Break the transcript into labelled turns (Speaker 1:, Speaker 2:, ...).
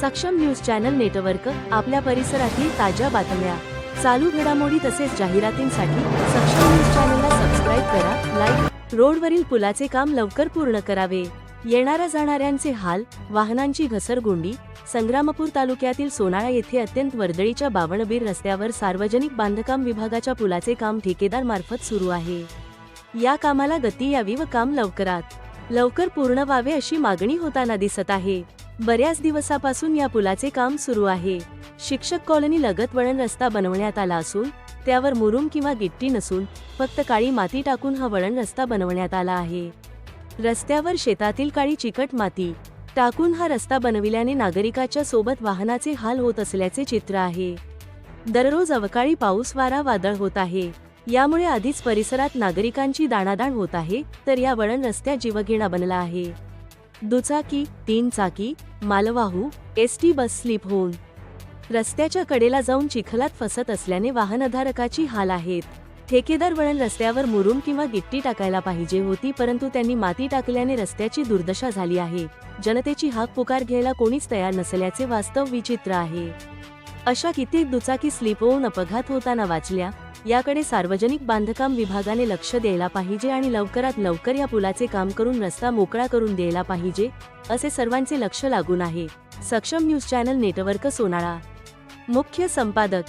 Speaker 1: सक्षम news channel network आपल्या परिसरातील ताज्या बातम्या. चालू घडामोडी तसेच जाहिरातींसाठी सक्षम न्यूज चॅनलला सबस्क्राईब करा लाईक रोडवरील पुलाचे काम लवकर पूर्ण करावे. येणाऱ्या जाणाऱ्यांचे हाल वाहनांची घसरगुंडी संग्रामपूर तालुक्यातील सोनाळा येथे अत्यंत वर्दळीच्या बावणबीर रस्त्यावर सार्वजनिक बांधकाम विभागाच्या पुलाचे काम ठेकेदार मार्फत सुरू आहे. या कामाला गती यावी व काम लवकरात. लवकर पूर्ण व्हावे अशी मागणी होताना दिसत आहे. बऱ्याच दिवसापासून या पुलाचे काम सुरू आहे. शिक्षक कॉलनी लगत वळण रस्ता बनवण्यात आला असून त्यावर मुरुम किंवा गिट्टी नसून फक्त काळी माती टाकून हा वळण रस्ता बनवण्यात आला आहे. रस्त्यावर शेतातील काळी चिकट माती टाकून हा रस्ता बनविल्याने नागरिकाच्या सोबत वाहनाचे हाल होत असल्याचे चित्र आहे. दररोज अवकाळी पाऊस वारा वादळ होत आहे. यामुळे आधीच परिसरात नागरिकांची दाणादाण होत आहे तर या वळण रस्त्या जीवघेणा बनला आहे. दुचाकी तीन चाकी मालवाहू एस टी बस स्लिप होऊन. रस्त्याच्या कडेला जाऊन चिखलात फसत असल्याने वाहनधारकाची हाल आहेत. ठेकेदार वळण रस्त्यावर मुरुम किंवा गिट्टी टाकायला पाहिजे होती परंतु त्यांनी माती टाकल्याने रस्त्याची दुर्दशा झाली आहे. जनतेची हाक पुकार घ्यायला कोणीच तयार नसल्याचे वास्तव विचित्र आहे. अशा कित्येक दुचाकी स्लिप होऊन अपघात होताना वाचल्या याकडे सार्वजनिक बांधकाम विभागाने लक्ष द्यायला पाहिजे आणि लवकरात लवकर या पुलाचे काम करून रस्ता मोकळा करून द्यायला पाहिजे असे सर्वांचे लक्ष लागून आहे. सक्षम न्यूज चॅनल नेटवर्क सोनाळा. मुख्य संपादक